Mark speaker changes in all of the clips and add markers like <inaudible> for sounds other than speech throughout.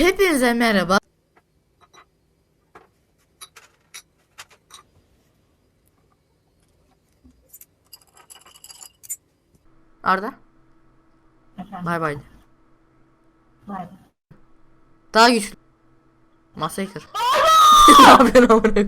Speaker 1: Hepinize merhaba. Arda,
Speaker 2: Efendim.
Speaker 1: bay bay.
Speaker 2: Bay bay.
Speaker 1: Daha güçlü. Masayı kır. <laughs> ne yapıyorsun amına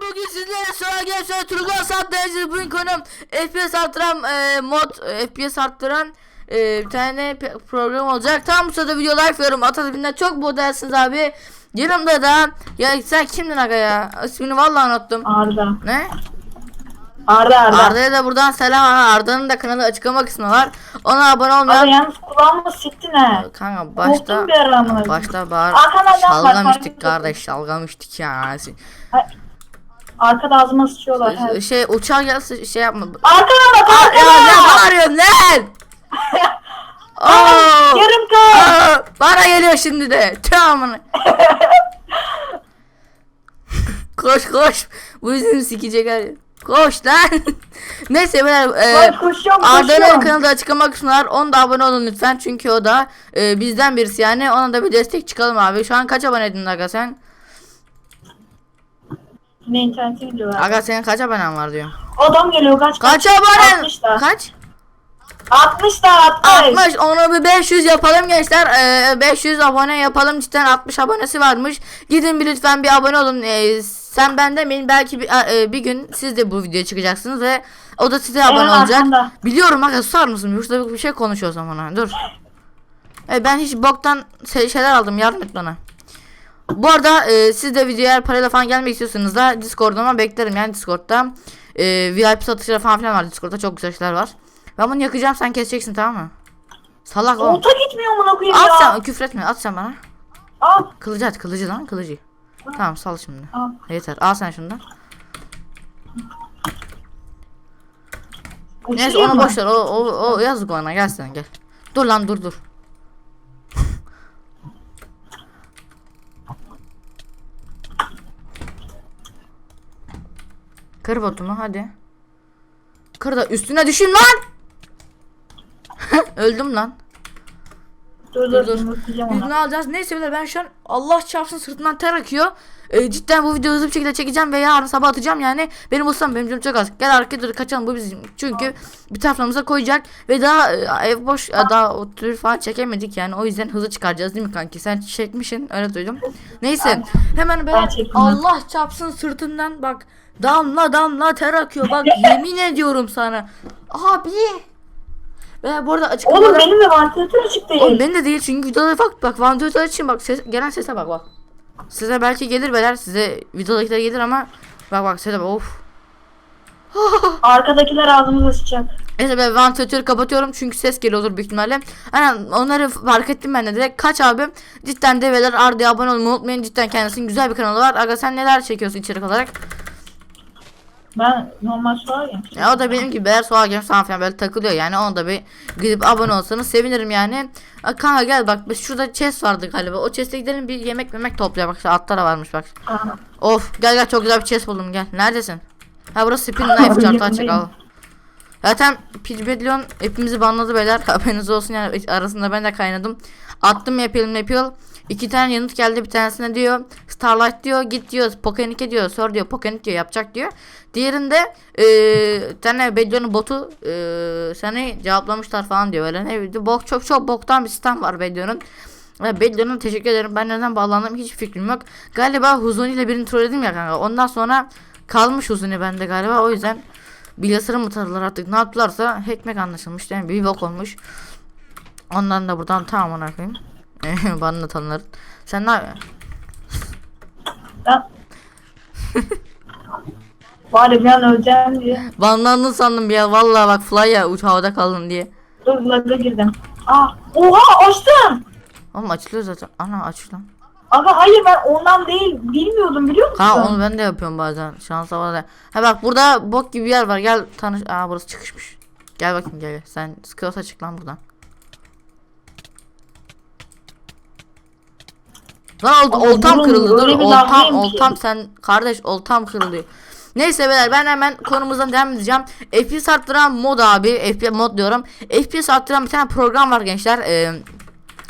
Speaker 1: bugün sizlere sonra gençler Turgay Sattırıcı bugün konum FPS arttıran e, mod e, FPS arttıran e, bir tane program olacak. Tam bu sırada video like veriyorum. Atabinden çok modelsiniz abi. Yanımda da ya sen kimdin aga ya? İsmini vallahi unuttum.
Speaker 2: Arda.
Speaker 1: Ne?
Speaker 2: Arda Arda.
Speaker 1: Arda'ya da buradan selam. Arda'nın da kanalı açıklama kısmı var. Ona abone
Speaker 2: Arda
Speaker 1: olmayan
Speaker 2: yalnız kulağımı siktin he.
Speaker 1: Kanka başta başta bağır
Speaker 2: Arkadan yan var,
Speaker 1: şalgam
Speaker 2: farklı
Speaker 1: içtik
Speaker 2: bir
Speaker 1: kardeş şalgam içtik ya.
Speaker 2: Arkada ağzıma sıçıyorlar. he.
Speaker 1: Şey uçağa gelse şey yapma.
Speaker 2: Arkana bak
Speaker 1: Aa, ya ne
Speaker 2: arkana.
Speaker 1: bağırıyorsun lan? Oo!
Speaker 2: Yarım kal.
Speaker 1: Aa, bana geliyor şimdi de. Tamam. koş koş. Bu yüzden sikecek her. Koş lan. <laughs> Neyse ben
Speaker 2: koşuyorum,
Speaker 1: Arda'nın kanalda açıklama kısmı var. Ona da abone olun lütfen. Çünkü o da e, bizden birisi yani. Ona da bir destek çıkalım abi. Şu an kaç aboneydin Aga sen?
Speaker 2: Yine internete gidiyorlar.
Speaker 1: Aga senin kaç abonen var diyor.
Speaker 2: Adam geliyor kaç
Speaker 1: Kaç abonen?
Speaker 2: 60 da.
Speaker 1: Kaç?
Speaker 2: 60 da 60.
Speaker 1: 60 onu bir 500 yapalım gençler. Ee, 500 abone yapalım. Cidden 60 abonesi varmış. Gidin bir lütfen bir abone olun. Ee, sen ben demeyin belki bir, e, bir gün siz de bu videoya çıkacaksınız ve o da size abone olacak.
Speaker 2: arkanda.
Speaker 1: Biliyorum aga susar mısın? Şurada bir şey konuşuyorsam ona. Dur. E, ben hiç boktan şey- şeyler aldım. Yardım et bana. Bu arada e, siz de videoya eğer parayla falan gelmek istiyorsanız da Discord'uma beklerim yani Discord'da. E, VIP satışları falan filan var Discord'da çok güzel şeyler var. Ben bunu yakacağım sen keseceksin tamam mı? Salak ol.
Speaker 2: Ota gitmiyor amına koyayım
Speaker 1: At
Speaker 2: ya.
Speaker 1: sen küfretme at sen bana.
Speaker 2: Al.
Speaker 1: Kılıcı at kılıcı lan kılıcı. Tamam sal şimdi.
Speaker 2: Al.
Speaker 1: Yeter al sen şundan. Neyse
Speaker 2: Uçurayım
Speaker 1: onu
Speaker 2: mı?
Speaker 1: boş ver o, o, o yazık ona gel sen gel. Dur lan dur dur. <laughs> Kır botumu hadi. Kır da üstüne düşün lan. Öldüm lan.
Speaker 2: Dur
Speaker 1: Dur,
Speaker 2: dur.
Speaker 1: Yüzünü
Speaker 2: ona.
Speaker 1: alacağız. Neyse beyler ben şu an Allah çarpsın sırtından ter akıyor. Ee, cidden bu videoyu hızlı bir şekilde çekeceğim ve yarın sabah atacağım yani. Benim ustam benim canım çok az. Gel arkaya dur kaçalım bu bizim. Çünkü bir taraflarımıza koyacak ve daha e, ev boş e, daha o tür falan çekemedik yani. O yüzden hızlı çıkaracağız değil mi kanki? Sen çekmişsin öyle duydum. Neyse hemen ben. Allah çarpsın sırtından bak. Damla damla ter akıyor bak <laughs> yemin ediyorum sana. Abi. Ve bu arada açık
Speaker 2: Oğlum benim de vantilatör açık değil.
Speaker 1: Oğlum benim de değil çünkü videoda bak bak vantilatör için bak ses, gelen sese bak bak. Size belki gelir beler size videodakiler gelir ama bak bak sese bak of. <laughs>
Speaker 2: Arkadakiler ağzımıza sıçacak.
Speaker 1: Neyse ben vantilatörü kapatıyorum çünkü ses geliyordur büyük ihtimalle. Aynen onları fark ettim ben de direkt. Kaç abim cidden develer Arda'ya abone olmayı unutmayın. Cidden kendisinin güzel bir kanalı var. Aga sen neler çekiyorsun içerik olarak?
Speaker 2: Ben normal sorar ya.
Speaker 1: Ya o da benim gibi eğer soğuk game falan filan böyle takılıyor yani onu da bir gidip abone olsanız sevinirim yani. Aa, Kanka gel bak biz şurada chest vardı galiba o chest'e gidelim bir yemek yemek toplayalım bak şu atlara varmış bak.
Speaker 2: Aha.
Speaker 1: Of gel gel çok güzel bir chest buldum gel neredesin? Ha burası spin knife <laughs> çarptı açık al. Zaten Pidbedlion hepimizi banladı beyler <laughs> haberiniz olsun yani arasında ben de kaynadım. Attım yapalım yapıyor. İki tane yanıt geldi bir tanesine diyor Starlight diyor git diyor Pokenik'e diyor sor diyor Pokenik diyor yapacak diyor. Diğerinde bir tane Bedlion'un botu eee seni cevaplamışlar falan diyor öyle ne bok çok çok boktan bir sistem var Bedlion'un. Ve Bedlion'a teşekkür ederim. Ben neden bağlandım hiç fikrim yok. Galiba Huzuni ile birini trolledim ya kanka. Ondan sonra kalmış Huzuni bende galiba. O yüzden bilgisayarı mı taradılar artık ne yaptılarsa hackmek anlaşılmış. Yani bir bok olmuş. Ondan da buradan tamamına koyayım. <laughs> Bana da tanırlar. Sen ne yapıyorsun?
Speaker 2: Bari bir an öleceğim diye.
Speaker 1: Banlandın sandım ya. Vallahi bak fly ya uç havada kaldın diye.
Speaker 2: Dur lag'a girdim. Aa, oha açtım.
Speaker 1: Oğlum açılıyor zaten. Ana aç lan.
Speaker 2: Aga hayır ben ondan değil bilmiyordum biliyor musun?
Speaker 1: Ha onu ben de yapıyorum bazen. Şansa var da. Ha bak burada bok gibi bir yer var. Gel tanış. Aa burası çıkışmış. Gel bakayım gel. gel. Sen sıkıyorsa çık lan buradan. Lan ol,
Speaker 2: Ama
Speaker 1: oltam
Speaker 2: durun,
Speaker 1: kırıldı. Dur oltam oltam sen kardeş oltam kırıldı. Neyse beyler ben hemen konumuzdan devam edeceğim. FPS arttıran mod abi. FPS mod diyorum. FPS arttıran bir tane program var gençler. Ee,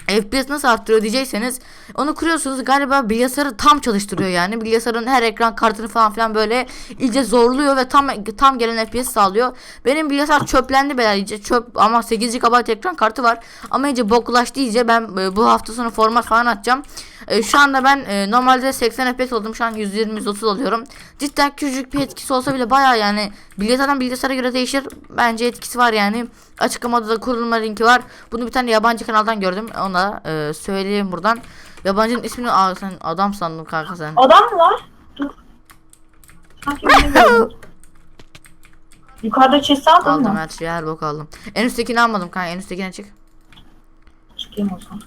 Speaker 1: FPS nasıl arttırıyor diyecekseniz onu kuruyorsunuz galiba bilgisayarı tam çalıştırıyor yani bilgisayarın her ekran kartını falan filan böyle iyice zorluyor ve tam tam gelen FPS sağlıyor. Benim bilgisayar çöplendi beyler iyice çöp ama 8 GB ekran kartı var ama iyice boklaştı iyice ben e, bu hafta sonu format falan atacağım. E, şu anda ben e, normalde 80 FPS oldum şu an 120-130 oluyorum. Cidden küçücük bir etkisi olsa bile baya yani bilgisayardan bilgisayara göre değişir. Bence etkisi var yani. Açıklamada da kurulma linki var. Bunu bir tane yabancı kanaldan gördüm. Ona e, söyleyeyim buradan. Yabancının ismini Aa, sen adam sandım kanka sen.
Speaker 2: Adam mı var? Dur. <laughs> Gördüm. Yukarıda chest aldın
Speaker 1: Aldım
Speaker 2: mı?
Speaker 1: her şeyi her bok aldım. En üsttekini almadım kanka en üsttekine çık.
Speaker 2: Çıkayım o zaman.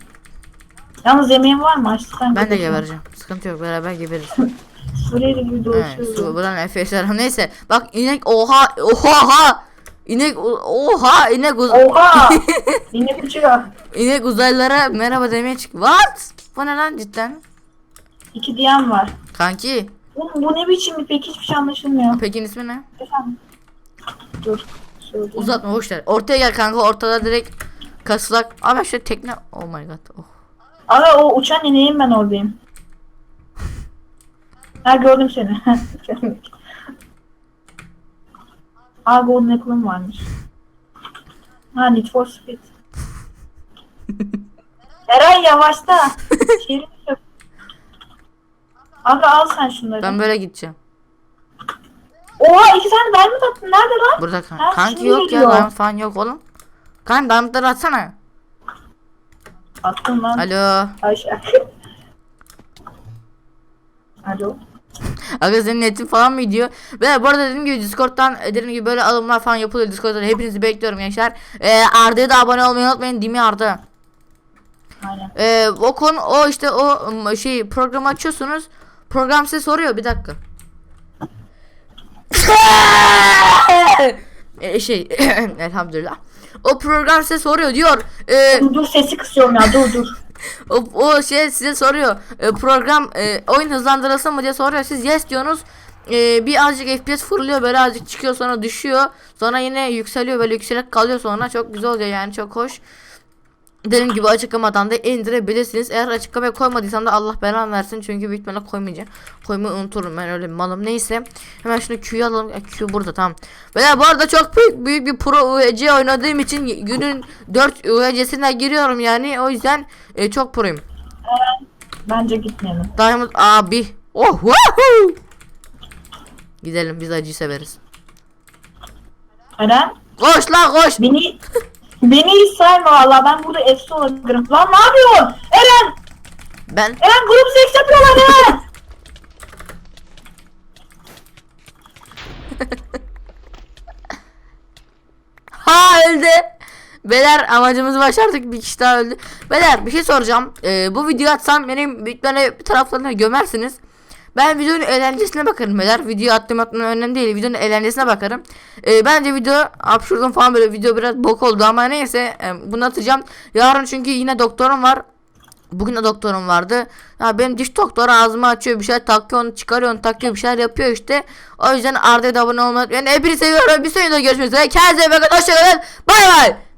Speaker 2: Yalnız yemeğin var mı? Açtıktan
Speaker 1: Ben de gebereceğim. Sıkıntı yok beraber geberiz. <laughs>
Speaker 2: Suriyeli gibi
Speaker 1: Evet,
Speaker 2: dolaşıyoruz.
Speaker 1: su, buradan FSR. Neyse bak inek oha oha inek oha inek uz
Speaker 2: Oha! <laughs> Yine uçuyor.
Speaker 1: inek uzaylılara merhaba demeye çık. What? Bu ne lan cidden?
Speaker 2: İki diyen var.
Speaker 1: Kanki
Speaker 2: Oğlum bu ne biçim bir pek hiçbir şey anlaşılmıyor.
Speaker 1: Pekin ismi ne?
Speaker 2: Efendim. Dur. Söyleyeyim.
Speaker 1: Uzatma boş ver. Ortaya gel kanka ortada direkt kasılak. Abi şöyle tekne. Oh my god. Oh.
Speaker 2: Aga o uçan ineğim ben oradayım. Ha gördüm seni. <laughs> Aa Golden Apple'ım varmış. Ha Need for Speed. <laughs> Eray yavaşta. Şerif yok. Aga al sen şunları.
Speaker 1: Ben böyle gideceğim.
Speaker 2: Oha iki tane diamond attın. Nerede lan?
Speaker 1: Burada kan
Speaker 2: Ha,
Speaker 1: kanki
Speaker 2: şimdi
Speaker 1: yok ya
Speaker 2: geliyor.
Speaker 1: diamond falan yok oğlum. Kan diamondları atsana.
Speaker 2: Attım lan.
Speaker 1: Alo.
Speaker 2: Ayşe. Alo.
Speaker 1: Aga senin netin falan mı gidiyor? Ve bu arada dediğim gibi Discord'dan e, dediğim gibi böyle alımlar falan yapılıyor Discord'dan. Hepinizi bekliyorum gençler. Ee, Arda'ya da abone olmayı unutmayın. Değil mi Arda?
Speaker 2: Aynen.
Speaker 1: Ee, o konu o işte o şey programı açıyorsunuz. Program size soruyor bir dakika. Ee, <laughs> şey <clears throat> elhamdülillah. O program size soruyor diyor. E,
Speaker 2: Dur dur sesi kısıyorum ya dur dur. <laughs>
Speaker 1: o, o şey size soruyor. E, program e, oyun hızlandırılsın mı diye soruyor. Siz yes diyorsunuz. E, bir azıcık FPS fırlıyor böyle azıcık çıkıyor sonra düşüyor. Sonra yine yükseliyor böyle yükselip kalıyor sonra çok güzel oluyor yani çok hoş. Dediğim gibi açıklamadan da indirebilirsiniz. Eğer açıklamaya koymadıysam da Allah belanı versin. Çünkü büyük ihtimalle koymayacağım. Koymayı unuturum ben öyle bir malım. Neyse. Hemen şunu Q'yu alalım. Q burada tamam. Veya bu arada çok büyük büyük bir pro UEC oynadığım için günün 4 UEC'sine giriyorum yani. O yüzden e, çok proyum.
Speaker 2: Bence gitmeyelim.
Speaker 1: Diamond abi. Oh woohoo. Gidelim biz acıyı severiz.
Speaker 2: Eren
Speaker 1: Koş lan koş.
Speaker 2: beni <laughs> beni hiç sayma valla ben burada efsi olabilirim. Lan ne yapıyorsun? Eren!
Speaker 1: Ben
Speaker 2: Eren grup seks yapıyorlar Eren! <laughs>
Speaker 1: Ha öldü. Beyler amacımızı başardık bir kişi daha öldü. Beyler bir şey soracağım. Ee, bu videoyu atsam benim büyüklerine taraflarına gömersiniz. Ben videonun eğlencesine bakarım beyler. Video attım atmam önemli değil. Videonun eğlencesine bakarım. Ee, bence video absürdüm falan böyle video biraz bok oldu ama neyse e, bunu atacağım. Yarın çünkü yine doktorum var. Bugün de doktorum vardı. Ya benim diş doktoru ağzımı açıyor bir şey takıyor onu çıkarıyor onu takıyor bir şeyler yapıyor işte. O yüzden Arda'ya da abone olmayı unutmayın. Hepinizi seviyorum. Bir sonraki videoda görüşmek üzere. Kendinize iyi bakın. Hoşçakalın. Bay bay.